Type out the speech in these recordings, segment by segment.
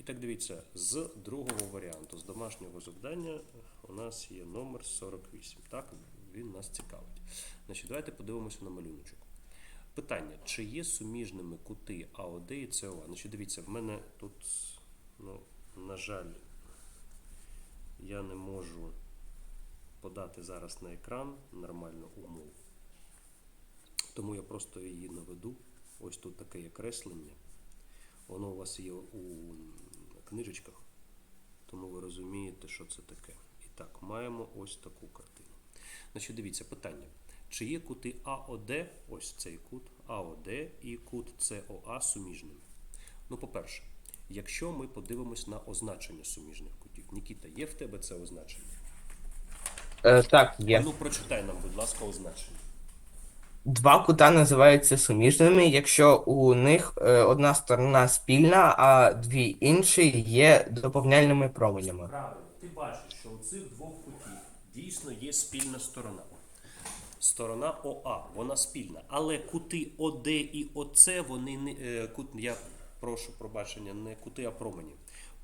І так дивіться, з другого варіанту, з домашнього завдання, у нас є номер 48. Так, він нас цікавить. Значить, давайте подивимося на малюночок. Питання: чи є суміжними кути АОД і СОА? Значить, дивіться, в мене тут, ну, на жаль, я не можу подати зараз на екран нормально умову. Тому я просто її наведу. Ось тут таке є креслення. Воно у вас є у книжечках, тому ви розумієте, що це таке. І так, маємо ось таку картину. Значить, дивіться, питання. Чи є кути АОД, ось цей кут АОД і кут СОА суміжними? Ну, по-перше, якщо ми подивимось на означення суміжних кутів. Нікіта, є в тебе це означення? Е, так, А є. ну прочитай нам, будь ласка, означення. Два кута називаються суміжними, якщо у них е, одна сторона спільна, а дві інші є доповняльними променями. Правильно, ти бачиш, що у цих двох кутів дійсно є спільна сторона. Сторона ОА, вона спільна. Але кути ОД і ОЦ, вони не е, кут, я прошу пробачення, не кути, а промені.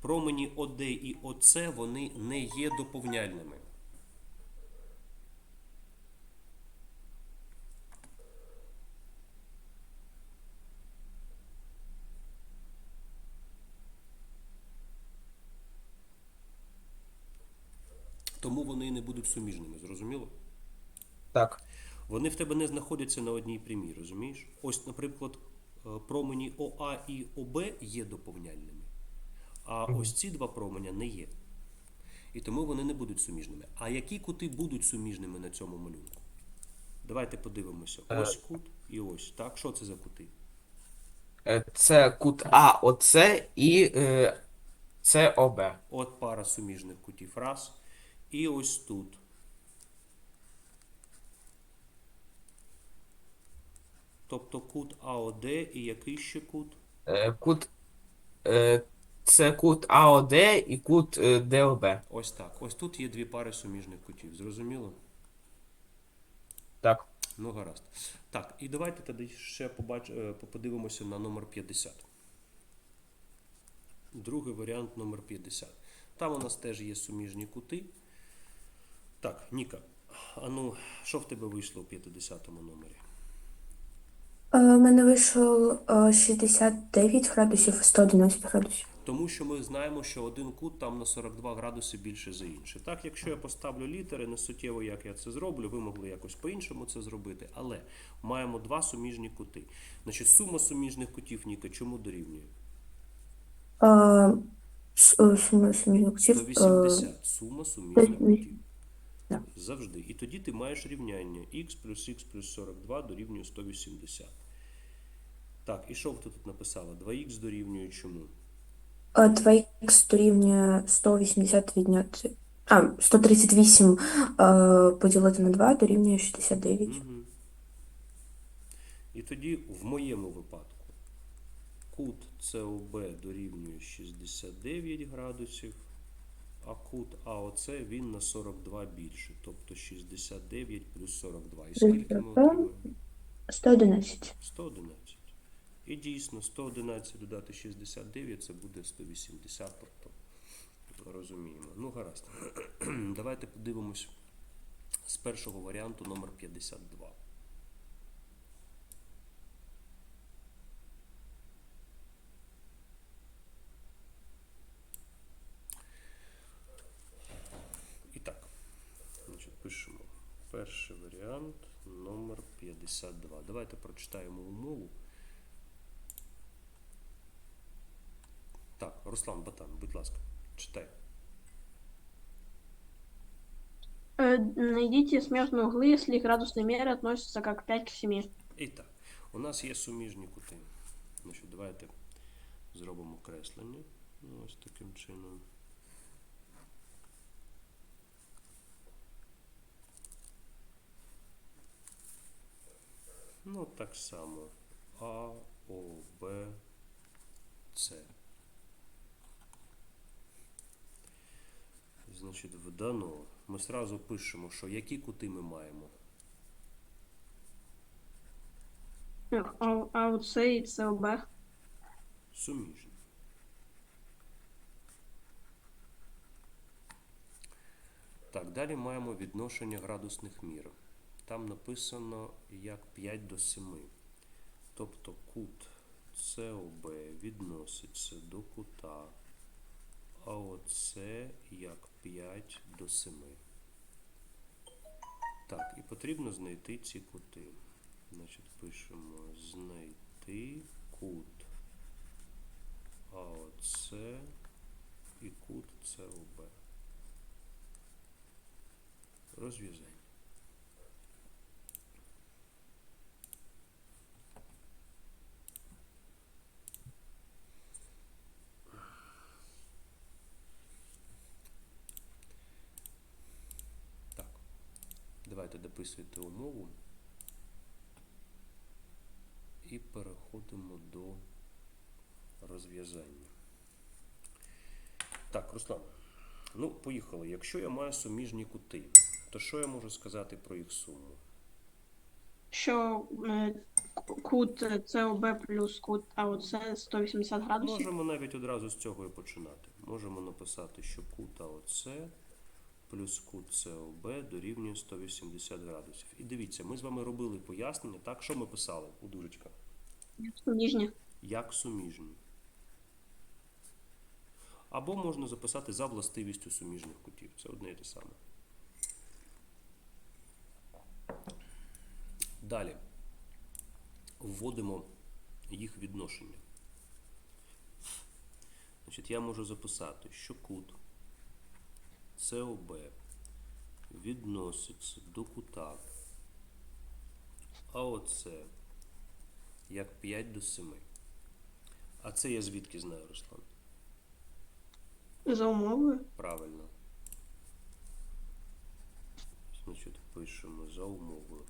Промені ОД і ОЦ вони не є доповняльними. Тому вони не будуть суміжними, зрозуміло? Так. Вони в тебе не знаходяться на одній прямій, розумієш? Ось, наприклад, е, промені ОА і ОБ є доповняльними, а ось ці два променя не є. І тому вони не будуть суміжними. А які кути будуть суміжними на цьому малюнку? Давайте подивимося. Ось кут і ось. Так, що це за кути? Е, Це кут АОЦ і е, СОБ. От пара суміжних кутів раз. І ось тут. Тобто кут АОД і який ще кут? Е, Кут е, це кут АОД і кут е, ДОБ. Ось так. Ось тут є дві пари суміжних кутів. Зрозуміло? Так. Ну, гаразд. Так, і давайте тоді ще побач... подивимося на номер 50. Другий варіант номер 50. Там у нас теж є суміжні кути. Так, Ніка, а ну, що в тебе вийшло у 50-му номері? Е, У мене вийшло е, 69 градусів, 111 градусів. Тому що ми знаємо, що один кут там на 42 градуси більше за інший. Так, якщо я поставлю літери, не суттєво, як я це зроблю, ви могли якось по-іншому це зробити, але маємо два суміжні кути. Значить, сума суміжних кутів Ніка чому дорівнює? Е, е, Сума суміжних кутів. е, 180. Сума суміжних кутів. Да. Завжди. І тоді ти маєш рівняння x плюс x плюс 42 дорівнює 180. Так, і що ти тут написала? 2х дорівнює чому? е, 2х дорівнює 180 відняти. А, 138 е, поділити на 2 дорівнює 69. Угу. І тоді в моєму випадку кут СОБ дорівнює 69 градусів, а кут АОЦ він на 42 більше, тобто 69 плюс 42. І скільки ми отримаємо? 111. 111. І дійсно 111 додати 69 це буде 180, тобто розуміємо. Ну, гаразд. Давайте подивимось з першого варіанту номер 52. І так, значить, пишемо перший варіант номер 52. Давайте прочитаємо умову. Так, Руслан Батан, будь ласка, читай. Э, Найдите смежные углы, если их градусные меры относятся как 5 к 7. І так, у нас є суміжні кути. Значить, давайте зробимо креслення. Ну, Ось таким чином. Ну, так само А, О, Б, С. Значить, вдано. Ми сразу пишемо, що які кути ми маємо. А, а оце і це ОБ. Суміжні. Так, далі маємо відношення градусних мір. Там написано як 5 до 7. Тобто кут СОБ відноситься до кута, а оце як 5 до 7. Так, і потрібно знайти ці кути. Значить, пишемо знайти кут. А оце і кут СОБ. Розв'язання. Так. Давайте умову. І переходимо до розв'язання. Так, Руслан. Ну, поїхали. Якщо я маю суміжні кути, то що я можу сказати про їх суму? Що е, кут е, СОБ плюс кут АОЦ 180 градусів. Можемо навіть одразу з цього і починати. Можемо написати, що кут АОЦ плюс кут СОБ дорівнює 180 градусів. І дивіться, ми з вами робили пояснення, так, що ми писали у дужечках? Ніжні. Як суміжні. Або можна записати за властивістю суміжних кутів. Це одне і те саме. Далі вводимо їх відношення. Значить, я можу записати, що кут СОБ відноситься до кута АОЦ як 5 до 7. А це я звідки знаю, Руслан? За умовою. Правильно. Значить, пишемо за умовою.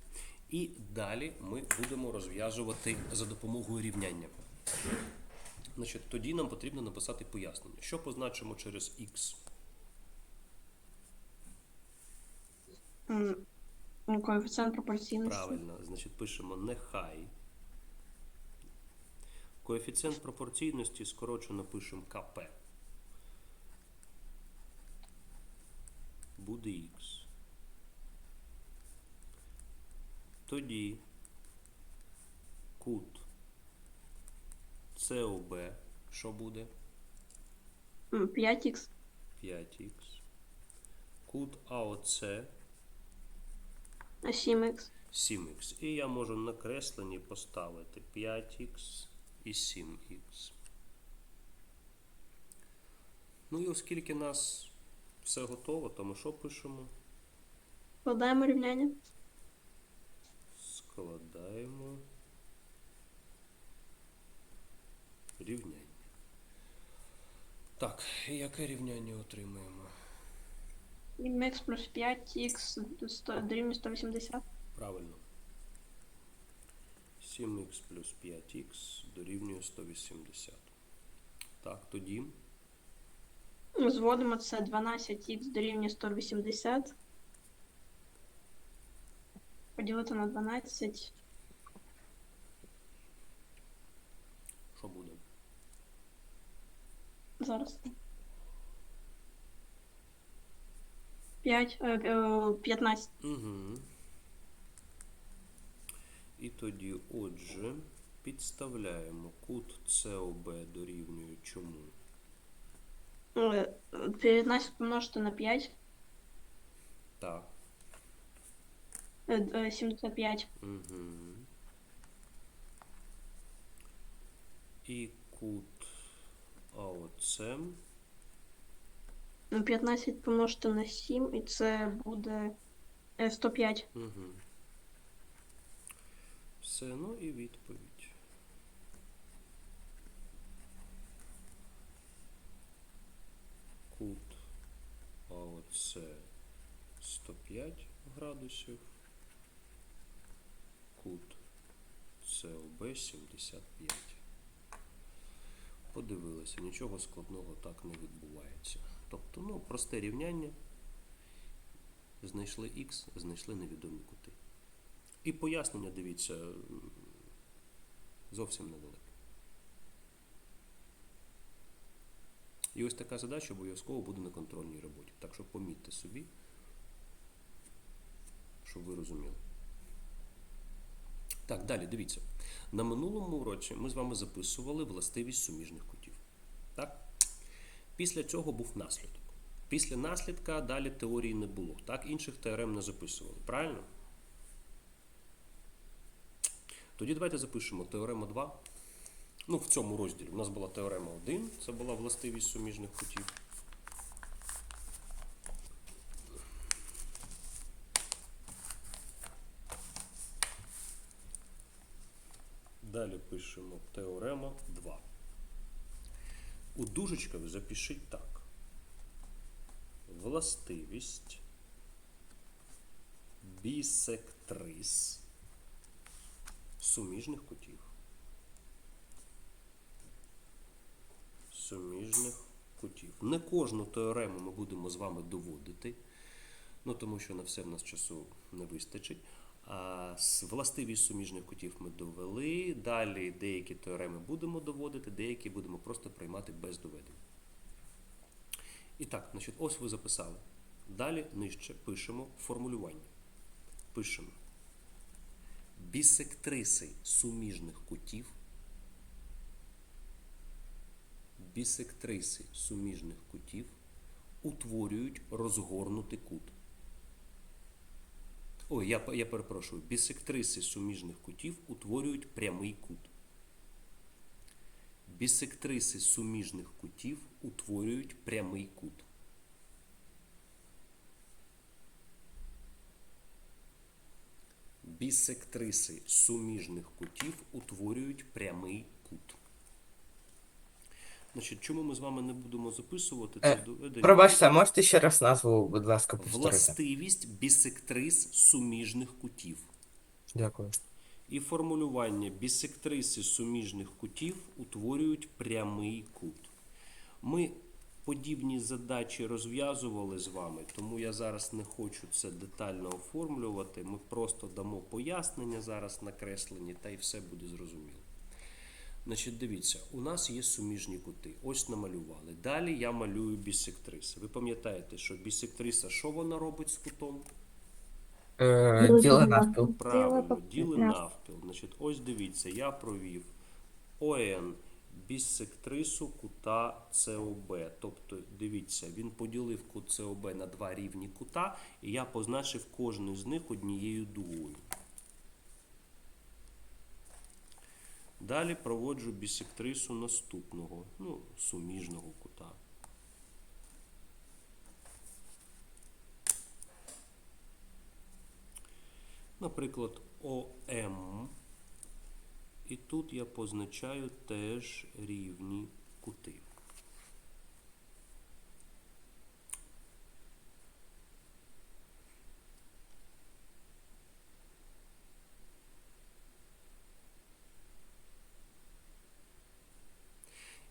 І далі ми будемо розв'язувати за допомогою рівняння. Значить, тоді нам потрібно написати пояснення. Що позначимо через x? М, ну, Коефіцієнт пропорційності. Правильно. Значить, пишемо нехай. Коефіцієнт пропорційності скорочено пишемо КП. Буде х. Тоді кут СОБ, що буде? 5х 5х. Кут АОЦ 7х. 7х. І я можу на кресленні поставити 5х і 7х. Ну і оскільки у нас все готово, то ми що пишемо? Складаємо рівняння. Складаємо рівняння. Так, і яке рівняння отримаємо? Х плюс 5х сто- дорівнює 180. Правильно. 7х плюс 5х дорівнює 180. Так, тоді Зводимо це 12х дорівнює 180. Поділити на 12. що буде? Зараз. 5, е, е, 15. Угу. І тоді, отже, підставляємо кут СОБ дорівнює чому? Е, 15 помножити на 5. Так. е, е, 75. Угу. І кут АОЦ 15 помножити на 7, і це буде е, 105. Угу. Все, ну і відповідь. Кут АОЦ 105 градусів. Кут СОБ 75. Подивилися, нічого складного так не відбувається. Тобто, ну, просте рівняння. Знайшли х, знайшли невідомі кути. І пояснення, дивіться, зовсім невелике. І ось така задача обов'язково буде на контрольній роботі. Так що помітьте собі, щоб ви розуміли. Так, далі дивіться. На минулому уроці ми з вами записували властивість суміжних кутів. Після цього був наслідок. Після наслідка далі теорії не було. Так, інших теорем не записували. Правильно? Тоді давайте запишемо теорема 2. Ну, в цьому розділі. У нас була теорема 1, це була властивість суміжних кутів. Далі пишемо теорема 2. У дужечках запишіть так. Властивість бісектрис суміжних кутів. Суміжних кутів. Не кожну теорему ми будемо з вами доводити, ну тому що на все в нас часу не вистачить. Властивість суміжних кутів ми довели. Далі деякі теореми будемо доводити, деякі будемо просто приймати без доведення. І так, значить, ось ви записали. Далі нижче пишемо формулювання. Пишемо бісектриси суміжних кутів. Бісектриси суміжних кутів утворюють розгорнутий кут. Ой, я, я перепрошую. Бісектриси суміжних кутів утворюють прямий кут. Бісектриси суміжних кутів утворюють прямий кут. Бісектриси суміжних кутів утворюють прямий кут. Значить, чому ми з вами не будемо записувати це Е, доведення? Пробачте, а можете ще раз назву, будь ласка, повторити? Властивість бісектрис суміжних кутів. Дякую. І формулювання бісектриси суміжних кутів утворюють прямий кут. Ми подібні задачі розв'язували з вами, тому я зараз не хочу це детально оформлювати. Ми просто дамо пояснення зараз накреслені, та й все буде зрозуміло. Значить, дивіться, у нас є суміжні кути. Ось намалювали. Далі я малюю бісектриси. Ви пам'ятаєте, що бісектриса, що вона робить з кутом? Е, Діли навпіл. Правильно, діли навпіл. Значить, ось дивіться, я провів ОН бісектрису кута СОБ. Тобто, дивіться, він поділив кут СОБ на два рівні кута, і я позначив кожний з них однією дугою. Далі проводжу бісектрису наступного, ну, суміжного кута. Наприклад, ОМ. І тут я позначаю теж рівні кути.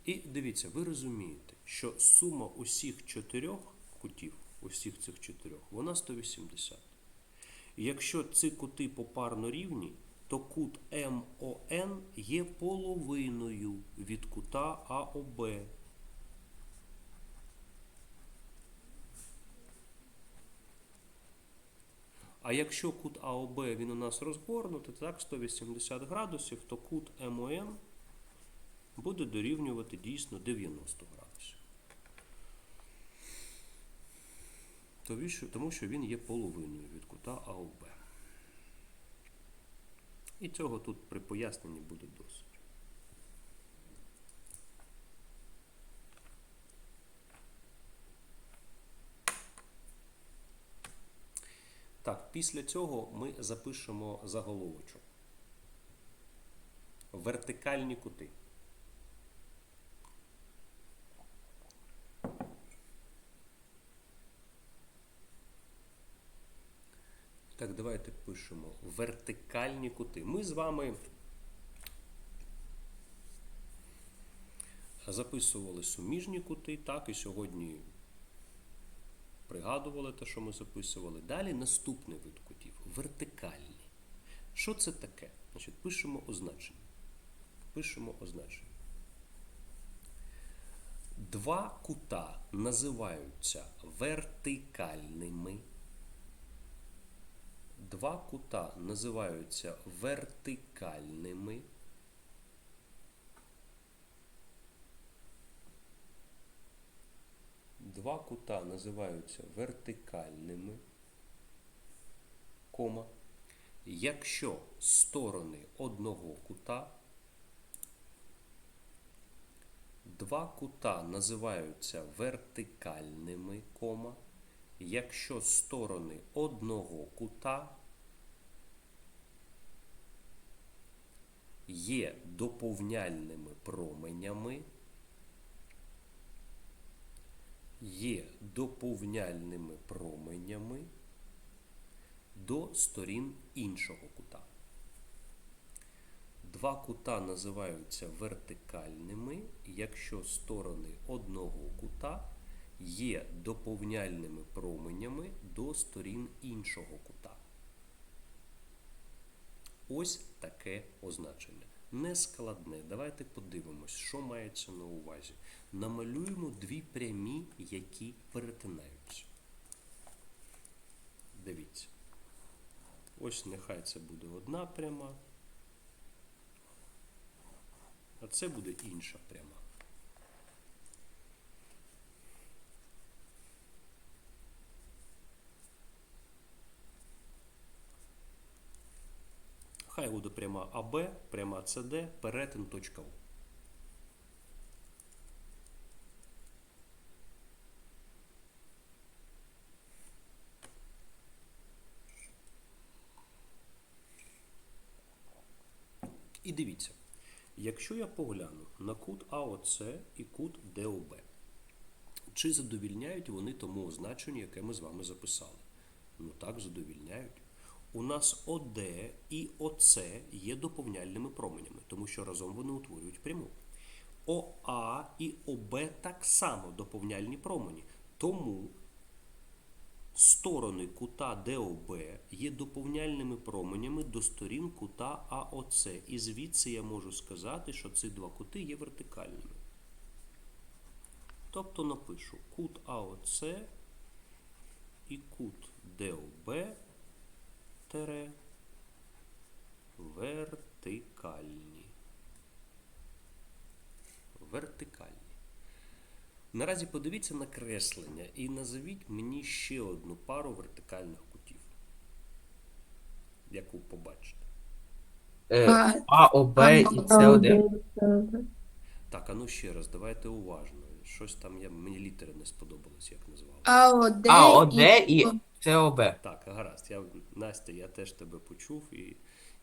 І дивіться, ви розумієте, що сума усіх чотирьох кутів, усіх цих чотирьох, вона 180. Якщо ці кути попарно рівні, то кут МОН є половиною від кута АОБ. А якщо кут АОБ він у нас розгорнутий, так, 180 градусів, то кут МОН буде дорівнювати дійсно 90 градусів. Тому що- він є половиною від кута АОБ. І цього тут при поясненні буде досить. Так, після цього ми запишемо заголовочок. Вертикальні кути. Так, давайте пишемо вертикальні кути. Ми з вами записували суміжні кути, так, і сьогодні пригадували те, що ми записували. Далі наступний вид кутів вертикальні. Що це таке? Значить, пишемо означення. Пишемо означення. Два кута називаються вертикальними. Два кута називаються вертикальними. Два кута називаються вертикальними, кома, якщо сторони одного кута Два кута називаються вертикальними, кома, якщо сторони одного кута є доповняльними променями, є доповняльними променями до сторін іншого кута. Два кута називаються вертикальними, якщо сторони одного кута є доповняльними променями до сторін іншого кута. Ось таке означення. Нескладне. Давайте подивимось, що мається на увазі. Намалюємо дві прямі, які перетинаються. Дивіться. Ось нехай це буде одна пряма. А це буде інша пряма. Хай буде пряма АБ, пряма СД, перетин точка У. І дивіться, якщо я погляну на кут АОЦ і кут ДОБ, чи задовільняють вони тому означенню, яке ми з вами записали? Ну так, задовільняють. У нас ОД і ОЦ є доповняльними променями, тому що разом вони утворюють пряму. ОА і ОБ так само доповняльні промені. Тому сторони кута ДОБ є доповняльними променями до сторін кута АОЦ. І звідси я можу сказати, що ці два кути є вертикальними. Тобто напишу кут АОЦ і кут ДОБ тере вертикальні. Вертикальні. Наразі подивіться на креслення і назовіть мені ще одну пару вертикальних кутів, яку побачите. Е, А, А, ОБ і СОД. Так, а ну ще раз, давайте уважно. Щось там я, мені літери не сподобалось, як назвали. АОД АОД і СОБ. Так, гаразд. Я, Настя, я теж тебе почув, і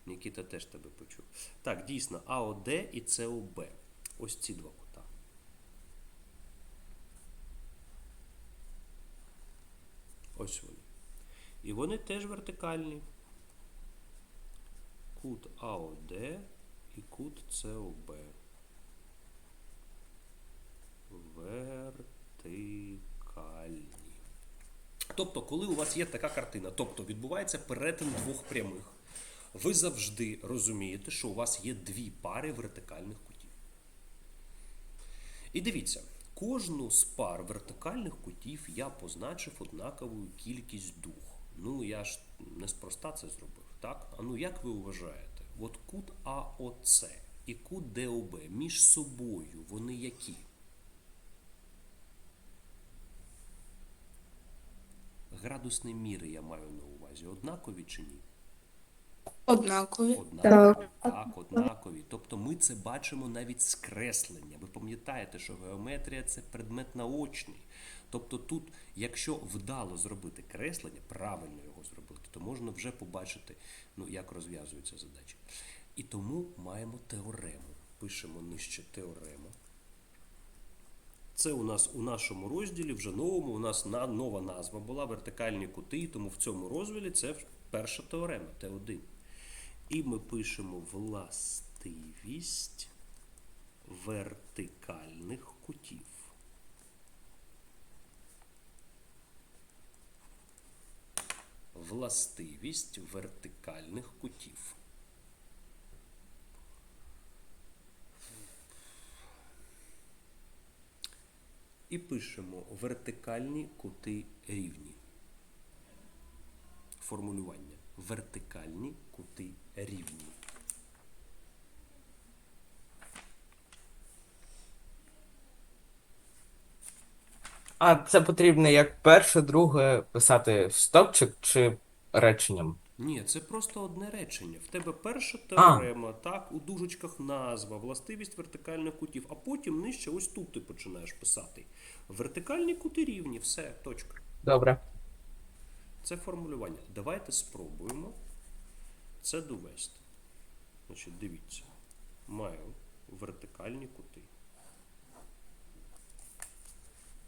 Нікіта теж тебе почув. Так, дійсно, АОД і СОБ. Ось ці два кута. Ось вони. І вони теж вертикальні. Кут АОД і кут СОБ. Вертикальні. Тобто, коли у вас є така картина, тобто відбувається перетин двох прямих, ви завжди розумієте, що у вас є дві пари вертикальних кутів. І дивіться, кожну з пар вертикальних кутів я позначив однаковою кількість дух. Ну, я ж неспроста це зробив, так? А ну як ви вважаєте? От кут АОЦ і кут ДОБ між собою вони які? Градусні міри я маю на увазі. Однакові чи ні? Однакові. Однакові. Так, однакові. Тобто ми це бачимо навіть з креслення. Ви пам'ятаєте, що геометрія це предмет наочний. Тобто тут, якщо вдало зробити креслення, правильно його зробити, то можна вже побачити, ну, як розв'язуються задачі. І тому маємо теорему. Пишемо нижче теорему. Це у нас у нашому розділі, вже новому, у нас на, нова назва була вертикальні кути, тому в цьому розділі це перша теорема, Т1. І ми пишемо властивість вертикальних кутів. Властивість вертикальних кутів. І пишемо вертикальні кути рівні. Формулювання. Вертикальні кути рівні. А це потрібно як перше, друге писати в стопчик чи реченням. Ні, це просто одне речення. В тебе перша теорема, так, у дужечках назва, властивість вертикальних кутів, а потім нижче ось тут ти починаєш писати. Вертикальні кути рівні, все, точка. Добре. Це формулювання. Давайте спробуємо це довести. Значить, дивіться. Маю вертикальні кути.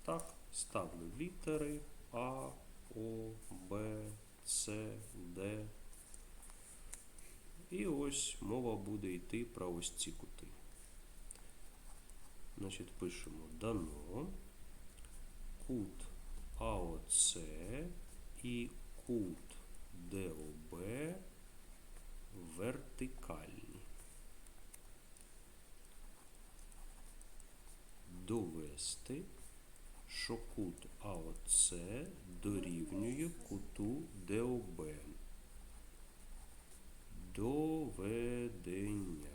Так, ставлю літери А, О, Б, С, Д. І ось мова буде йти про ось ці кути. Значить, пишемо дано кут АОЦ і кут ДОБ вертикальні. Довести, що кут АОЦ дорівнює куту ДОБ. Доведення.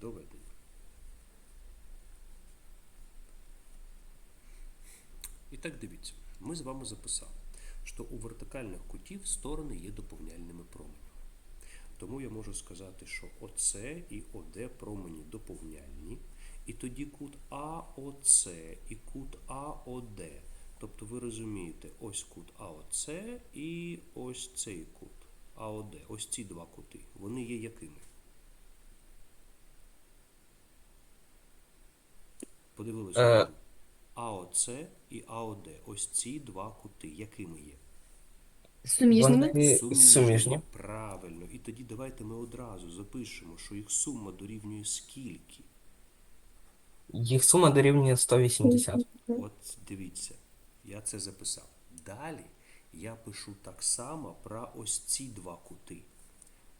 Доведення. І так дивіться, ми з вами записали, що у вертикальних кутів сторони є доповняльними променями. Тому я можу сказати, що ОЦ і ОД промені доповняльні, і тоді кут АОЦ і кут АОД. Тобто ви розумієте, ось кут АОЦ і ось цей кут АОД. Ось ці два кути. Вони є якими? Подивилися. АОЦ і АОД. Ось ці два кути. Якими є? Суміжними? Вони суміжні. Правильно. І тоді давайте ми одразу запишемо, що їх сума дорівнює скільки. Їх сума дорівнює 180. От дивіться, я це записав. Далі я пишу так само про ось ці два кути.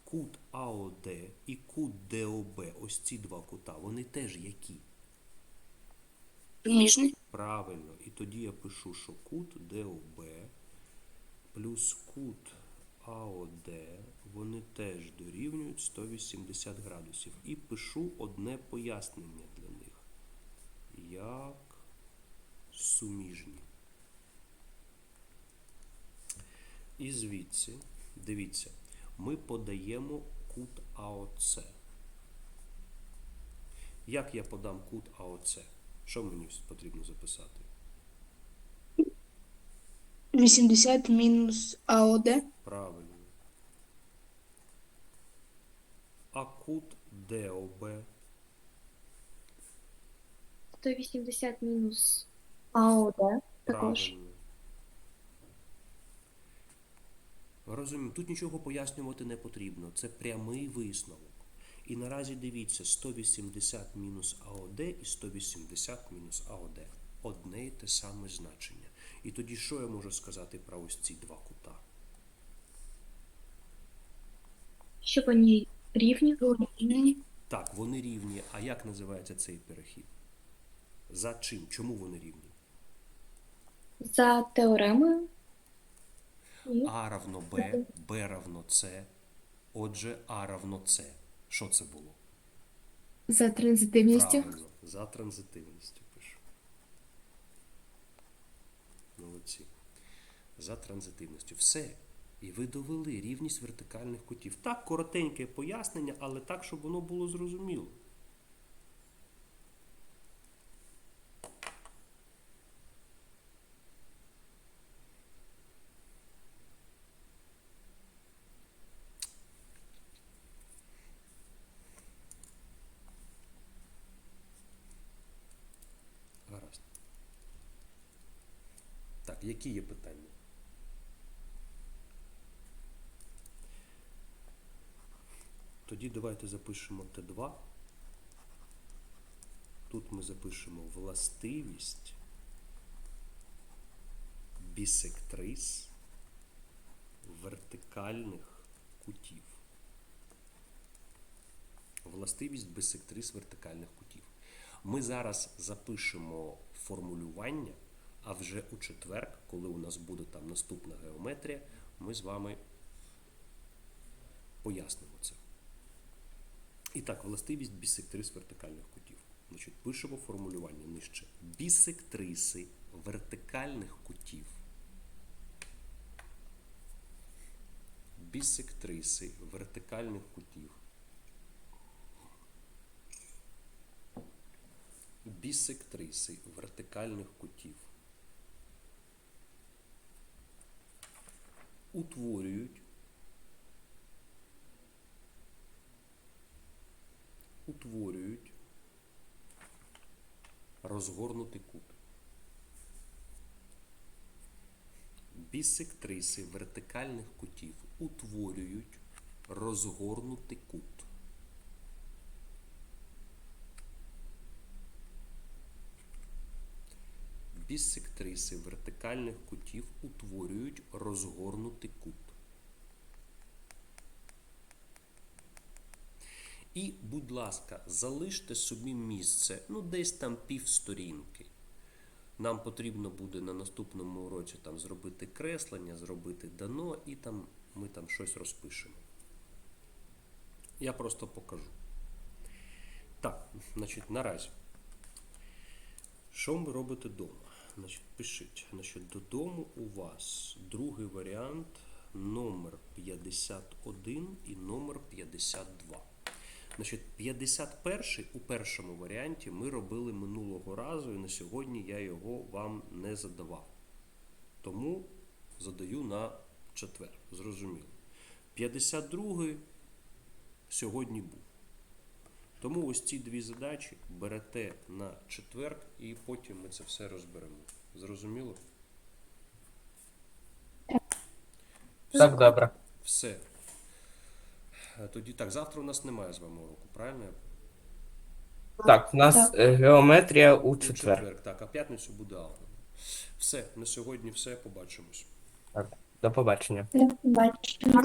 Кут АОД і кут ДОБ, ось ці два кута, вони теж які? Суміжні. Правильно. І тоді я пишу, що кут ДОБ плюс кут АОД, вони теж дорівнюють 180 градусів. І пишу одне пояснення для них. Як суміжні. І звідси, дивіться, ми подаємо кут АОЦ. Як я подам кут АОЦ? Що мені потрібно записати? 80 мінус АОД. Правильно. А кут ДОБ 180 мінус АОД також. правильно. Розумію, тут нічого пояснювати не потрібно. Це прямий висновок. І наразі дивіться 180 мінус АОД і 180 мінус АОД. Одне й те саме значення. І тоді що я можу сказати про ось ці два кута? Що вони? Рівні. Так, вони рівні. А як називається цей перехід? За чим? Чому вони рівні? За теоремою. А равно Б, Б равно С. Отже, А равно С. Що це було? За транзитивністю. Правильно, за транзитивністю пишу. Молодці. За транзитивністю. Все. І ви довели рівність вертикальних кутів. Так, коротеньке пояснення, але так, щоб воно було зрозуміло. Гаразд. Так, які є питання? Тоді давайте запишемо Т2. Тут ми запишемо властивість бісектрис вертикальних кутів. Властивість бисектрис вертикальних кутів. Ми зараз запишемо формулювання, а вже у четвер, коли у нас буде там наступна геометрія, ми з вами пояснимо це. І так, властивість бісектрис вертикальних кутів. Значить, пишемо формулювання нижче. Бісектриси вертикальних кутів. Бісектриси вертикальних кутів. Бісектриси вертикальних кутів. Утворюють утворюють розгорнутий кут. Бісектриси вертикальних кутів утворюють розгорнутий кут. Бісектриси вертикальних кутів утворюють розгорнутий кут. І, будь ласка, залиште собі місце, ну десь там півсторінки. Нам потрібно буде на наступному уроці там зробити креслення, зробити дано, і там ми там щось розпишемо. Я просто покажу. Так, значить, наразі. Що ви робите вдома? Значить, пишіть. Значить, додому у вас другий варіант номер 51 і номер 52. Значить, 51 у першому варіанті ми робили минулого разу, і на сьогодні я його вам не задавав. Тому задаю на четвер. Зрозуміло. 52 сьогодні був. Тому ось ці дві задачі берете на четвер і потім ми це все розберемо. Зрозуміло? Так, добре. Все. Е, Тоді так, завтра у нас немає з вами уроку, правильно? Так, у нас Так. е, геометрія у У четвер. Так, а п'ятницю буде алгебра. Все, на сьогодні все, побачимось. До побачення. Бачимо.